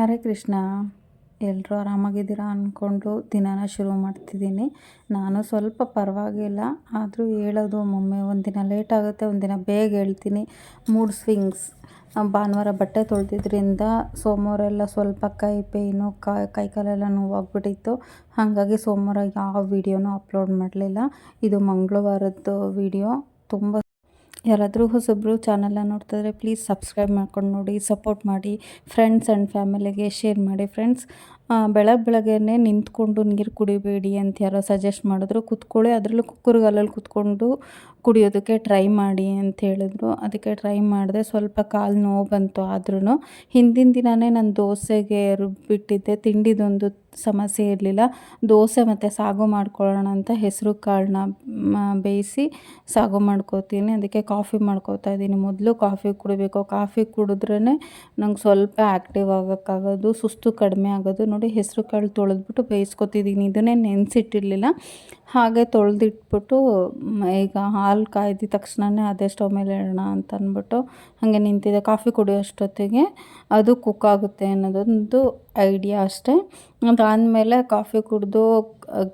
ಹರೇ ಕೃಷ್ಣ ಎಲ್ಲರೂ ಆರಾಮಾಗಿದ್ದೀರಾ ಅಂದ್ಕೊಂಡು ದಿನಾನ ಶುರು ಮಾಡ್ತಿದ್ದೀನಿ. ನಾನು ಸ್ವಲ್ಪ ಪರವಾಗಿಲ್ಲ, ಆದರೂ ಹೇಳೋದು ಒಮ್ಮೊಮ್ಮೆ ಒಂದಿನ ಲೇಟ್ ಆಗುತ್ತೆ, ಒಂದಿನ ಬೇಗ ಹೇಳ್ತೀನಿ. Mood swings. ಭಾನುವಾರ ಬಟ್ಟೆ ತೊಳೆದಿದ್ದರಿಂದ ಸೋಮವಾರ ಎಲ್ಲ ಸ್ವಲ್ಪ ಕೈ ಪೇಯ್ನು, ಕೈ ಕೈ ಕಾಲೆಲ್ಲ ನೋವಾಗ್ಬಿಟ್ಟಿತ್ತು. ಹಾಗಾಗಿ ಸೋಮವಾರ ಯಾವ ವಿಡಿಯೋನೂ ಅಪ್ಲೋಡ್ ಮಾಡಲಿಲ್ಲ. ಇದು ಮಂಗಳವಾರದ್ದು ವಿಡಿಯೋ. ತುಂಬ ಯಾರಾದರೂ ಹೊಸಬ್ರು ಚಾನಲ್ನ ನೋಡ್ತಿದ್ರೆ ಪ್ಲೀಸ್ ಸಬ್ಸ್ಕ್ರೈಬ್ ಮಾಡ್ಕೊಂಡು ನೋಡಿ ಸಪೋರ್ಟ್ ಮಾಡಿ ಫ್ರೆಂಡ್ಸ್ ಆ್ಯಂಡ್ ಫ್ಯಾಮಿಲಿಗೆ ಶೇರ್ ಮಾಡಿ ಫ್ರೆಂಡ್ಸ್ ಬೆಳಗ್ಗೆ ಬೆಳಗ್ಗೆನೆ ನಿಂತ್ಕೊಂಡು ನೀರು ಕುಡಿಬೇಡಿ ಅಂತ ಯಾರೋ ಸಜೆಸ್ಟ್ ಮಾಡಿದ್ರು. ಕೂತ್ಕೊಳ್ಳಿ, ಅದರಲ್ಲೂ ಕುಕ್ಕರ್ಗಾಲಲ್ಲಿ ಕೂತ್ಕೊಂಡು ಕುಡಿಯೋದಕ್ಕೆ ಟ್ರೈ ಮಾಡಿ ಅಂತ ಹೇಳಿದ್ರು. ಅದಕ್ಕೆ ಟ್ರೈ ಮಾಡಿದೆ ಸ್ವಲ್ಪ ಕಾಲು ನೋವು ಬಂತು ಆದ್ರೂ ಹಿಂದಿನ ದಿನವೇ ನಾನು ದೋಸೆಗೆ ರುಬ್ಬಿಟ್ಟಿದ್ದೆ. ತಿಂಡಿದೊಂದು ಸಮಸ್ಯೆ ಇರಲಿಲ್ಲ. ದೋಸೆ ಮತ್ತು ಸಾಗು ಮಾಡ್ಕೊಳ್ಳೋಣ ಅಂತ ಹೆಸರು ಕಾಳನ್ನ ಬೇಯಿಸಿ ಸಾಗು ಮಾಡ್ಕೋತೀನಿ. ಅದಕ್ಕೆ ಕಾಫಿ ಮಾಡ್ಕೋತಾ ಇದ್ದೀನಿ. ಮೊದಲು ಕಾಫಿ ಕುಡಿಬೇಕು. ಕಾಫಿ ಕುಡಿದ್ರೇ ನಂಗೆ ಸ್ವಲ್ಪ ಆ್ಯಕ್ಟಿವ್ ಆಗೋಕ್ಕಾಗೋದು, ಸುಸ್ತು ಕಡಿಮೆ ಆಗೋದು. ನೋಡಿ ಹೆಸರು ಕಾಳು ತೊಳೆದ್ಬಿಟ್ಟು ಬೇಯಿಸ್ಕೊತಿದ್ದೀನಿ. ಇದನ್ನೇ ನೆನೆಸಿಟ್ಟಿರಲಿಲ್ಲ. ಹಾಗೆ ತೊಳೆದಿಟ್ಬಿಟ್ಟು ಈಗ ಹಾಲು ಕಾಯ್ದಿದ ತಕ್ಷಣವೇ ಅದೇ ಸ್ಟವ್ ಮೇಲೆ ಇಡೋಣ ಅಂತ ಅಂದ್ಬಿಟ್ಟು ಹಾಗೆ ನಿಂತಿದೆ. ಕಾಫಿ ಕುಡಿಯೋ ಅಷ್ಟೊತ್ತಿಗೆ ಅದು ಕುಕ್ ಆಗುತ್ತೆ ಅನ್ನೋದೊಂದು ಐಡಿಯಾ ಅಷ್ಟೇ. ಅದಾದಮೇಲೆ ಕಾಫಿ ಕುಡಿದು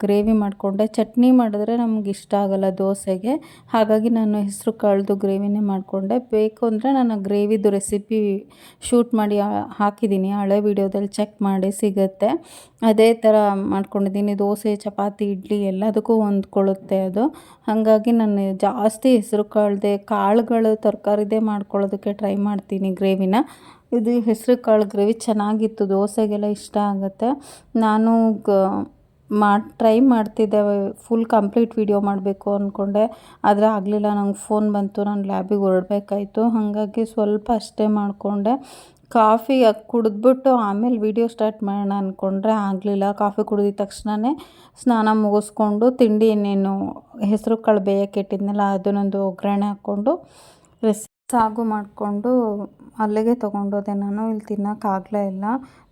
ಗ್ರೇವಿ ಮಾಡಿಕೊಂಡೆ. ಚಟ್ನಿ ಮಾಡಿದ್ರೆ ನಮ್ಗೆ ಇಷ್ಟ ಆಗೋಲ್ಲ ದೋಸೆಗೆ. ಹಾಗಾಗಿ ನಾನು ಹೆಸರು ಕಳೆದು ಗ್ರೇವಿನೇ ಮಾಡಿಕೊಂಡೆ. ಬೇಕು ಅಂದರೆ ನಾನು ಗ್ರೇವಿದು ರೆಸಿಪಿ ಶೂಟ್ ಮಾಡಿ ಹಾಕಿದ್ದೀನಿ ಹಳೆ ವೀಡಿಯೋದಲ್ಲಿ ಚೆಕ್ ಮಾಡಿ ಸಿಗುತ್ತೆ. ಅದೇ ಥರ ಮಾಡ್ಕೊಂಡಿದ್ದೀನಿ ದೋಸೆ, ಚಪಾತಿ, ಇಡ್ಲಿ ಎಲ್ಲದಕ್ಕೂ ಹೊಂದ್ಕೊಳ್ಳುತ್ತೆ ಅದು. ಹಾಗಾಗಿ ನಾನು ಜಾಸ್ತಿ ಹೆಸರು ಕಾಳ್ದೆ, ಕಾಳುಗಳು ತರಕಾರಿದೇ ಮಾಡ್ಕೊಳ್ಳೋದಕ್ಕೆ ಟ್ರೈ ಮಾಡ್ತೀನಿ ಗ್ರೇವಿನ. ಇದು ಹೆಸರು ಕಾಳು ಗ್ರೇವಿ ಚೆನ್ನಾಗಿತ್ತು, ದೋಸೆಗೆಲ್ಲ ಇಷ್ಟ ಆಗುತ್ತೆ. ನಾನು ಗ, ಮಾ, ಟ್ರೈ ಮಾಡ್ತಿದ್ದೆ, ಫುಲ್ ಕಂಪ್ಲೀಟ್ ವೀಡಿಯೋ ಮಾಡಬೇಕು ಅಂದ್ಕೊಂಡೆ ಆದರೆ ಆಗಲಿಲ್ಲ, ನಂಗೆ ಫೋನ್ ಬಂತು, ನಾನು ಲ್ಯಾಬಿಗೆ ಹೊರಡ್ಬೇಕಾಯ್ತು. ಹಾಗಾಗಿ ಸ್ವಲ್ಪ ಅಷ್ಟೇ ಮಾಡಿಕೊಂಡೆ. ಕಾಫಿ ಕುಡಿದ್ಬಿಟ್ಟು ಆಮೇಲೆ ವೀಡಿಯೋ ಸ್ಟಾರ್ಟ್ ಮಾಡೋಣ ಅಂದ್ಕೊಂಡ್ರೆ ಆಗಲಿಲ್ಲ. ಕಾಫಿ ಕುಡಿದ ತಕ್ಷಣವೇ ಸ್ನಾನ ಮುಗಿಸ್ಕೊಂಡು ತಿಂಡಿ ಇನ್ನೇನು ಹೆಸರು ಕಾಳು ಬೇಯಕ್ಕೆ ಇಟ್ಟಿದ್ನಲ್ಲ, ಅದನ್ನೊಂದು ಒಗ್ಗರಣೆ ಹಾಕ್ಕೊಂಡು ರೆಸ್ ಸಾಗು ಮಾಡಿಕೊಂಡು ಅಲ್ಲಿಗೆ ತೊಗೊಂಡೋದೆ. ನಾನು ಇಲ್ಲಿ ತಿನ್ನೋಕ್ಕಾಗಲೇ ಇಲ್ಲ.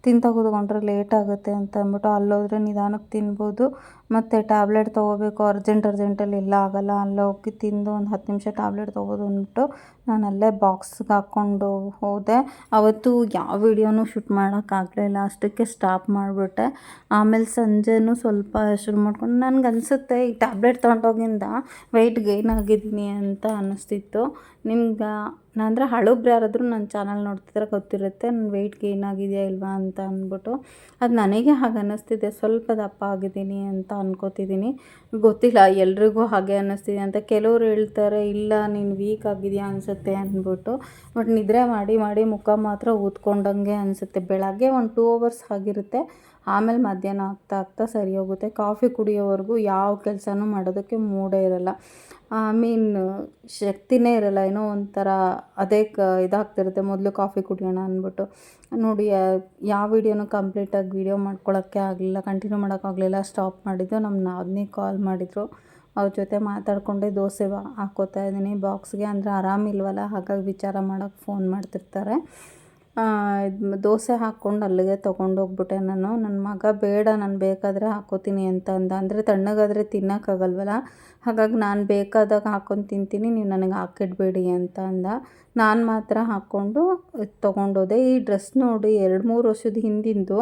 ತಿಂತ ಕೂತ್ಕೊಂಡ್ರೆ ಲೇಟ್ ಆಗುತ್ತೆ ಅಂತ ಅಂದ್ಬಿಟ್ಟು ಅಲ್ಲೋದ್ರೆ ನಿಧಾನಕ್ಕೆ ತಿನ್ಬೋದು. ಮತ್ತು ಟ್ಯಾಬ್ಲೆಟ್ ತೊಗೋಬೇಕು. ಅರ್ಜೆಂಟ್ ಅರ್ಜೆಂಟಲ್ಲಿ ಎಲ್ಲ ಆಗಲ್ಲ. ಅಲ್ಲೋಗಿ ತಿಂದು ಒಂದು ಹತ್ತು ನಿಮಿಷ ಟ್ಯಾಬ್ಲೆಟ್ ತೊಗೋದು ಅಂದ್ಬಿಟ್ಟು ನಾನು ಅಲ್ಲೇ ಬಾಕ್ಸ್ಗೆ ಹಾಕ್ಕೊಂಡು ಹೋದೆ. ಅವತ್ತು ಯಾವ ವಿಡಿಯೋನೂ ಶೂಟ್ ಮಾಡೋಕ್ಕಾಗಲೇ ಇಲ್ಲ. ಅಷ್ಟಕ್ಕೆ ಸ್ಟಾಪ್ ಮಾಡಿಬಿಟ್ಟೆ. ಆಮೇಲೆ ಸಂಜೆನೂ ಸ್ವಲ್ಪ ಶುರು ಮಾಡ್ಕೊಂಡು ನನಗೆ ಅನಿಸುತ್ತೆ ಈ ಟ್ಯಾಬ್ಲೆಟ್ ತೊಗೊಂಡೋಗಿಂದ ವೆಯ್ಟ್ ಗೈನ್ ಆಗಿದ್ದೀನಿ ಅಂತ ಅನ್ನಿಸ್ತಿತ್ತು. ನಿಮ್ಗೆ ಅಂದರೆ ಹಳಬ್ರು ಯಾರಾದರೂ ನನ್ನ ಚಾನಲ್ ನೋಡ್ತಿದ್ರೆ ಗೊತ್ತಿರುತ್ತೆ ನನ್ನ ವೆಯ್ಟ್ ಗೇನ್ ಆಗಿದೆಯಾ ಇಲ್ವಾ ಅಂತ ಅಂದ್ಬಿಟ್ಟು. ಅದು ನನಗೆ ಹಾಗೆ ಅನ್ನಿಸ್ತಿದೆ ಸ್ವಲ್ಪ ದಪ್ಪ ಆಗಿದ್ದೀನಿ ಅಂತ ಅಂದ್ಕೋತಿದ್ದೀನಿ ಗೊತ್ತಿಲ್ಲ, ಎಲ್ರಿಗೂ ಹಾಗೆ ಅನ್ನಿಸ್ತಿದೆ ಅಂತ ಕೆಲವರು ಹೇಳ್ತಾರೆ, ಇಲ್ಲ ನೀನು ವೀಕ್ ಆಗಿದೆಯಾ ಅನಿಸುತ್ತೆ ಅಂದ್ಬಿಟ್ಟು. ಬಟ್ ನಿದ್ರೆ ಮಾಡಿ ಮಾಡಿ ಮುಖ ಮಾತ್ರ ಊದ್ಕೊಂಡಂಗೆ ಅನಿಸುತ್ತೆ. ಬೆಳಗ್ಗೆ ಒಂದು ಟೂ ಅವರ್ಸ್ ಆಗಿರುತ್ತೆ. ಆಮೇಲೆ ಮಧ್ಯಾಹ್ನ ಆಗ್ತಾ ಆಗ್ತಾ ಸರಿ ಹೋಗುತ್ತೆ. ಕಾಫಿ ಕುಡಿಯೋವರೆಗೂ ಯಾವ ಕೆಲಸನೂ ಮಾಡೋದಕ್ಕೆ ಮೂಡೇ ಇರೋಲ್ಲ. ಐ ಮೀನ್ ಶಕ್ತಿನೇ ಇರಲ್ಲ. ಏನೋ ಒಂಥರ ಅದೇ ಕ ಇದಾಗ್ತಿರುತ್ತೆ. ಮೊದಲು ಕಾಫಿ ಕುಡಿಯೋಣ ಅಂದ್ಬಿಟ್ಟು. ನೋಡಿ ಯಾವ ವೀಡಿಯೋನೂ ಕಂಪ್ಲೀಟಾಗಿ ವೀಡಿಯೋ ಮಾಡ್ಕೊಳ್ಳೋಕ್ಕೆ ಆಗಲಿಲ್ಲ. ಕಂಟಿನ್ಯೂ ಮಾಡೋಕ್ಕಾಗಲಿಲ್ಲ. ಸ್ಟಾಪ್ ಮಾಡಿದ್ದು. ನಮ್ಮ ನಾದಿನಿ ಕಾಲ್ ಮಾಡಿದರು. ಅವ್ರ ಜೊತೆ ಮಾತಾಡಿಕೊಂಡೆ. ದೋಸೆ ಹಾಕೋತಾ ಇದ್ದೀನಿ. ಬಾಕ್ಸ್ಗೆ ಅಂದರೆ ಆರಾಮಿಲ್ವಲ್ಲ? ಹಾಗಾಗಿ ವಿಚಾರ ಮಾಡೋಕ್ಕೆ ಫೋನ್ ಮಾಡ್ತಿರ್ತಾರೆ. ದೋಸೆ ಹಾಕ್ಕೊಂಡು ಅಲ್ಲಿಗೆ ತೊಗೊಂಡೋಗ್ಬಿಟ್ಟೆ ನಾನು. ನನ್ನ ಮಗ, ಬೇಡ, ನಾನು ಬೇಕಾದರೆ ಹಾಕ್ಕೋತೀನಿ ಅಂತ ಅಂದ. ಅಂದರೆ ತಣ್ಣಗಾದರೆ ತಿನ್ನೋಕ್ಕಾಗಲ್ವಲ್ಲ ಹಾಗಾಗಿ ನಾನು ಬೇಕಾದಾಗ ಹಾಕ್ಕೊಂಡು ತಿಂತೀನಿ, ನೀವು ನನಗೆ ಹಾಕಿಡಬೇಡಿ ಅಂತ ಅಂದ. ನಾನು ಮಾತ್ರ ಹಾಕ್ಕೊಂಡು ತೊಗೊಂಡೋದೆ ಈ ಡ್ರೆಸ್ ನೋಡಿ ಎರಡು ಮೂರು ವರ್ಷದ ಹಿಂದಿಂದು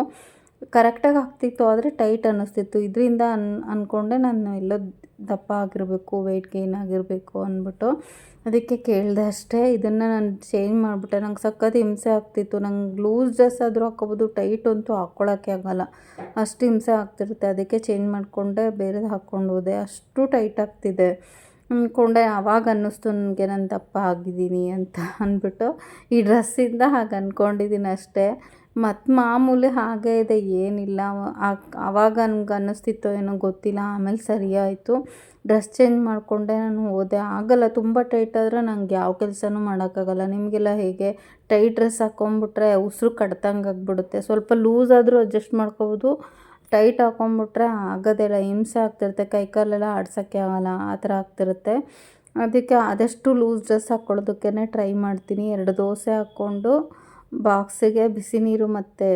ಕರೆಕ್ಟಾಗಿ ಹಾಕ್ತಿತ್ತು ಆದರೆ ಟೈಟ್ ಅನ್ನಿಸ್ತಿತ್ತು. ಇದರಿಂದ ಅನ್ ಅಂದ್ಕೊಂಡೆ ನಾನು ಎಲ್ಲೋ ದಪ್ಪ ಆಗಿರಬೇಕು ವೆಯ್ಟ್ ಗೇನ್ ಆಗಿರಬೇಕು ಅಂದ್ಬಿಟ್ಟು ಅದಕ್ಕೆ ಕೇಳಿದೆ ಅಷ್ಟೇ. ಇದನ್ನು ನಾನು ಚೇಂಜ್ ಮಾಡಿಬಿಟ್ಟೆ. ನಂಗೆ ಸಖತ್ ಹಿಂಸೆ ಆಗ್ತಿತ್ತು. ನಂಗೆ ಲೂಸ್ ಡ್ರೆಸ್ ಆದರೂ ಹಾಕ್ಕೋಬೋದು ಟೈಟ್ ಅಂತೂ ಹಾಕ್ಕೊಳ್ಳೋಕ್ಕೆ ಆಗೋಲ್ಲ. ಅಷ್ಟು ಹಿಂಸೆ ಆಗ್ತಿರುತ್ತೆ. ಅದಕ್ಕೆ ಚೇಂಜ್ ಮಾಡಿಕೊಂಡೆ, ಬೇರೆದು ಹಾಕ್ಕೊಂಡು ಹೋದೆ. ಅಷ್ಟು ಟೈಟ್ ಆಗ್ತಿದೆ. ಅಂದ್ಕೊಂಡೆ ಆವಾಗ ಅನ್ನಿಸ್ತು ನನಗೆ ನಾನು ದಪ್ಪ ಆಗಿದ್ದೀನಿ ಅಂತ ಅಂದ್ಬಿಟ್ಟು ಈ ಡ್ರೆಸ್ಸಿಂದ ಹಾಗೆ ಅಂದ್ಕೊಂಡಿದ್ದೀನಿ ಅಷ್ಟೇ. ಮತ್ತು ಮಾಮೂಲಿ ಹಾಗೇ ಇದೆ, ಏನಿಲ್ಲ. ಆವಾಗ ನನಗೆ ಅನ್ನಿಸ್ತಿತ್ತೋ ಏನೋ ಗೊತ್ತಿಲ್ಲ. ಆಮೇಲೆ ಸರಿಯಾಯಿತು ಡ್ರೆಸ್ ಚೇಂಜ್ ಮಾಡಿಕೊಂಡೆ, ನಾನು ಹೋದೆ. ಆಗಲ್ಲ, ತುಂಬ ಟೈಟ್ ಆದರೆ ನಂಗೆ ಯಾವ ಕೆಲಸನೂ ಮಾಡೋಕ್ಕಾಗಲ್ಲ. ನಿಮಗೆಲ್ಲ ಹೇಗೆ? ಟೈಟ್ ಡ್ರೆಸ್ ಹಾಕ್ಕೊಂಬಿಟ್ರೆ ಉಸಿರು ಕಟ್ದಂಗೆ ಆಗಿಬಿಡುತ್ತೆ. ಸ್ವಲ್ಪ ಲೂಸ್ ಆದರೂ ಅಡ್ಜಸ್ಟ್ ಮಾಡ್ಕೋಬೋದು. ಟೈಟ್ ಹಾಕ್ಕೊಂಬಿಟ್ರೆ ಆಗೋದೇ ಇಲ್ಲ. ಹಿಂಸೆ ಆಗ್ತಿರುತ್ತೆ. ಕೈ ಕಾಲೆಲ್ಲ ಆಡ್ಸೋಕ್ಕೆ ಆಗಲ್ಲ. ಆ ಥರ ಆಗ್ತಿರುತ್ತೆ. ಅದಕ್ಕೆ ಆದಷ್ಟು ಲೂಸ್ ಡ್ರೆಸ್ ಹಾಕ್ಕೊಳ್ಳೋದಕ್ಕೇ ಟ್ರೈ ಮಾಡ್ತೀನಿ. ಎರಡು ದೋಸೆ ಹಾಕ್ಕೊಂಡು ಬಾಕ್ಸಿಗೆ ಬಿಸಿ ನೀರು ಮತ್ತು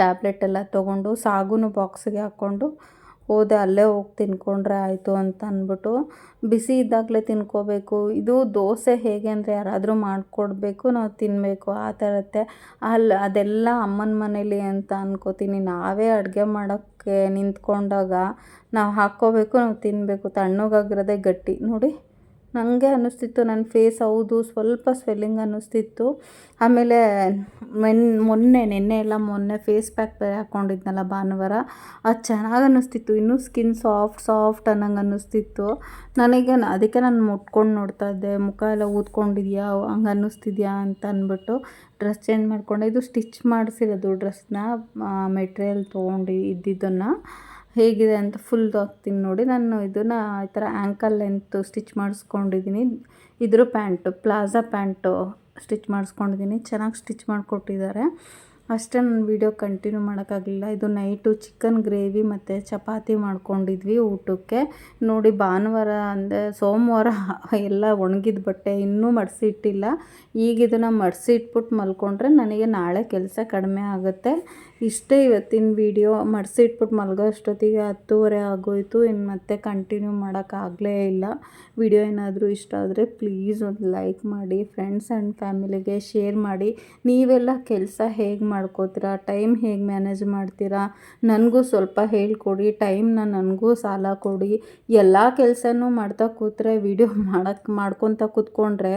ಟ್ಯಾಬ್ಲೆಟ್ ಎಲ್ಲ ತೊಗೊಂಡು ಸಾಗುನು ಬಾಕ್ಸಿಗೆ ಹಾಕ್ಕೊಂಡು ಹೋದೆ, ಅಲ್ಲೇ ಹೋಗಿ ತಿನ್ಕೊಂಡ್ರೆ ಆಯಿತು ಅಂತ ಅಂದ್ಬಿಟ್ಟು ಬಿಸಿ ಇದ್ದಾಗಲೇ ತಿನ್ಕೋಬೇಕು. ಇದು ದೋಸೆ ಹೇಗೆ ಅಂದರೆ ಯಾರಾದರೂ ಮಾಡಿಕೊಡ್ಬೇಕು, ನಾವು ತಿನ್ನಬೇಕು ಆ ಥರತ್ತೆ ಅಲ್ಲಿ ಅದೆಲ್ಲ ಅಮ್ಮನ ಮನೇಲಿ ಅಂತ ಅನ್ಕೋತೀನಿ. ನಾವೇ ಅಡುಗೆ ಮಾಡೋಕ್ಕೆ ನಿಂತ್ಕೊಂಡಾಗ ನಾವು ಹಾಕ್ಕೋಬೇಕು, ನಾವು ತಿನ್ನಬೇಕು ತಣ್ಣಗಾಗಿರೋದೇ ಗಟ್ಟಿ. ನೋಡಿ. ನನಗೆ ಅನ್ನಿಸ್ತಿತ್ತು, ನನ್ನ ಫೇಸ್ ಹೌದು, ಸ್ವಲ್ಪ ಸ್ವೆಲ್ಲಿಂಗ್ ಅನ್ನಿಸ್ತಿತ್ತು. ಆಮೇಲೆ ಮೆನ್, ಮೊನ್ನೆ, ನಿನ್ನೆ ಎಲ್ಲ ಮೊನ್ನೆ ಫೇಸ್ ಪ್ಯಾಕ್ ಬೇರೆ ಹಾಕ್ಕೊಂಡಿದ್ನಲ್ಲ ಭಾನುವಾರ, ಅದು ಚೆನ್ನಾಗಿ ಅನ್ನಿಸ್ತಿತ್ತು. ಇನ್ನೂ ಸ್ಕಿನ್ ಸಾಫ್ಟ್ ಸಾಫ್ಟ್ ಅನ್ನಂಗೆ ಅನ್ನಿಸ್ತಿತ್ತು. ನನಗೆ ಅದಕ್ಕೆ ನಾನು ಮುಟ್ಕೊಂಡು ನೋಡ್ತಾ ಇದ್ದೆ. ಮುಖ ಎಲ್ಲ ಊದ್ಕೊಂಡಿದ್ಯಾ, ಹಂಗೆ ಅನ್ನಿಸ್ತಿದ್ಯಾ ಅಂತ ಅಂದ್ಬಿಟ್ಟು ಡ್ರೆಸ್ ಚೇಂಜ್ ಮಾಡಿಕೊಂಡೆ. ಇದು ಸ್ಟಿಚ್ ಮಾಡಿಸಿರೋದು ಡ್ರೆಸ್ನ ಮೆಟೀರಿಯಲ್ ತೊಗೊಂಡು ಇದ್ದಿದ್ದನ್ನು. ಹೇಗಿದೆ ಅಂತ ಫುಲ್ ಹಾಕ್ತೀನಿ ನೋಡಿ. ನಾನು ಇದನ್ನು ಈ ಥರ ಆ್ಯಂಕಲ್ ಲೆಂತ್ ಸ್ಟಿಚ್ ಮಾಡಿಸ್ಕೊಂಡಿದ್ದೀನಿ ಇದ್ರ ಪ್ಯಾಂಟು ಪ್ಲಾಜಾ ಪ್ಯಾಂಟು ಸ್ಟಿಚ್ ಮಾಡಿಸ್ಕೊಂಡಿದ್ದೀನಿ ಚೆನ್ನಾಗಿ ಸ್ಟಿಚ್ ಮಾಡಿಕೊಟ್ಟಿದ್ದಾರೆ. ಅಷ್ಟೇ ನಾನು ವೀಡಿಯೋ ಕಂಟಿನ್ಯೂ ಮಾಡೋಕ್ಕಾಗಲಿಲ್ಲ. ಇದು ನೈಟು ಚಿಕನ್ ಗ್ರೇವಿ ಮತ್ತು ಚಪಾತಿ ಮಾಡ್ಕೊಂಡಿದ್ವಿ ಊಟಕ್ಕೆ. ನೋಡಿ ಭಾನುವಾರ ಅಂದರೆ ಸೋಮವಾರ ಎಲ್ಲ ಒಣಗಿದ ಬಟ್ಟೆ ಇನ್ನೂ ಮಡಿಸಿ ಇಟ್ಟಿಲ್ಲ ಈಗ ಇದನ್ನು ಮಡಿಸಿ ಇಟ್ಬಿಟ್ಟು ಮಲ್ಕೊಂಡ್ರೆ ನನಗೆ ನಾಳೆ ಕೆಲಸ ಕಡಿಮೆ ಆಗುತ್ತೆ. ಇಷ್ಟೇ ಇವತ್ತಿನ ವಿಡಿಯೋ ಮಡಿಸಿಟ್ಬಿಟ್ಟು ಮಲಗೋ ಅಷ್ಟೊತ್ತಿಗೆ ಹತ್ತುವರೆ ಆಗೋಯಿತು. ಇನ್ನು ಮತ್ತೆ ಕಂಟಿನ್ಯೂ ಮಾಡೋಕ್ಕಾಗಲೇ ಇಲ್ಲ. ವಿಡಿಯೋ ಏನಾದರೂ ಇಷ್ಟ ಆದರೆ ಪ್ಲೀಸ್ ಒಂದು ಲೈಕ್ ಮಾಡಿ ಫ್ರೆಂಡ್ಸ್ ಆ್ಯಂಡ್ ಫ್ಯಾಮಿಲಿಗೆ ಶೇರ್ ಮಾಡಿ. ನೀವೆಲ್ಲ ಕೆಲಸ ಹೇಗೆ ಮಾಡ್ಕೋತೀರಾ? ಟೈಮ್ ಹೇಗೆ ಮ್ಯಾನೇಜ್ ಮಾಡ್ತೀರಾ? ನನಗೂ ಸ್ವಲ್ಪ ಹೇಳ್ಕೊಡಿ. ಟೈಮ್ನ ನನಗೂ ಸಾಲ ಕೊಡಿ. ಎಲ್ಲ ಕೆಲಸನೂ ಮಾಡ್ತಾ ಕೂತ್ರೆ ವಿಡಿಯೋ ಮಾಡೋಕ್ಕೆ ಮಾಡ್ಕೊತ ಕೂತ್ಕೊಂಡ್ರೆ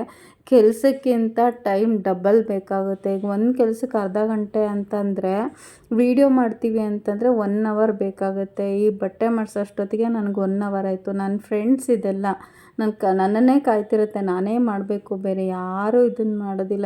ಕೆಲಸಕ್ಕಿಂತ ಟೈಮ್ ಡಬಲ್ ಬೇಕಾಗುತ್ತೆ. ಈಗ ಒಂದು ಕೆಲಸಕ್ಕೆ ಅರ್ಧ ಗಂಟೆ ಅಂತಂದರೆ ವೀಡಿಯೋ ಮಾಡ್ತೀವಿ ಅಂತಂದರೆ ಒನ್ ಅವರ್ ಬೇಕಾಗುತ್ತೆ. ಈ ಬಟ್ಟೆ ಮಾಡಿಸೋಷ್ಟೊತ್ತಿಗೆ ನನಗೆ ಒನ್ ಅವರ್ ಆಯಿತು. ನನ್ನ ಫ್ರೆಂಡ್ಸ್ ಇದೆಲ್ಲ ನನ್ನ ಕ, ನನ್ನನ್ನೇ ಕಾಯ್ತಿರುತ್ತೆ. ನಾನೇ ಮಾಡಬೇಕು. ಬೇರೆ ಯಾರೂ ಇದನ್ನು ಮಾಡೋದಿಲ್ಲ.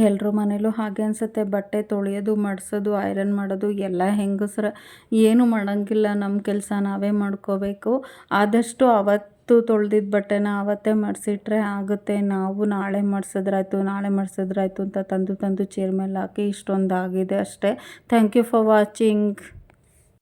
ಎಲ್ಲರೂ ಮನೇಲೂ ಹಾಗೆ ಅನಿಸುತ್ತೆ. ಬಟ್ಟೆ ತೊಳೆಯೋದು, ಮಡ್ಸೋದು ಐರನ್ ಮಾಡೋದು, ಎಲ್ಲ ಹೆಂಗಸ್ರ. ಏನು ಮಾಡೋಂಗಿಲ್ಲ. ನಮ್ಮ ಕೆಲಸ ನಾವೇ ಮಾಡ್ಕೋಬೇಕು. ಆದಷ್ಟು ಅವತ್ತು ತೊಳೆದಿದ್ದ ಬಟ್ಟೆನ ಆವತ್ತೇ ಮಡಿಸಿಟ್ರೆ ಆಗುತ್ತೆ. ನಾವು ನಾಳೆ ಮಡ್ಸಿದ್ರಾಯ್ತು ನಾಳೆ ಮಡ್ಸಿದ್ರಾಯ್ತು ಅಂತ ತಂದು ತಂದು ಚೇರ್ ಮೇಲೆ ಹಾಕಿ ಇಷ್ಟೊಂದು ಆಗಿದೆ ಅಷ್ಟೇ. Thank you for watching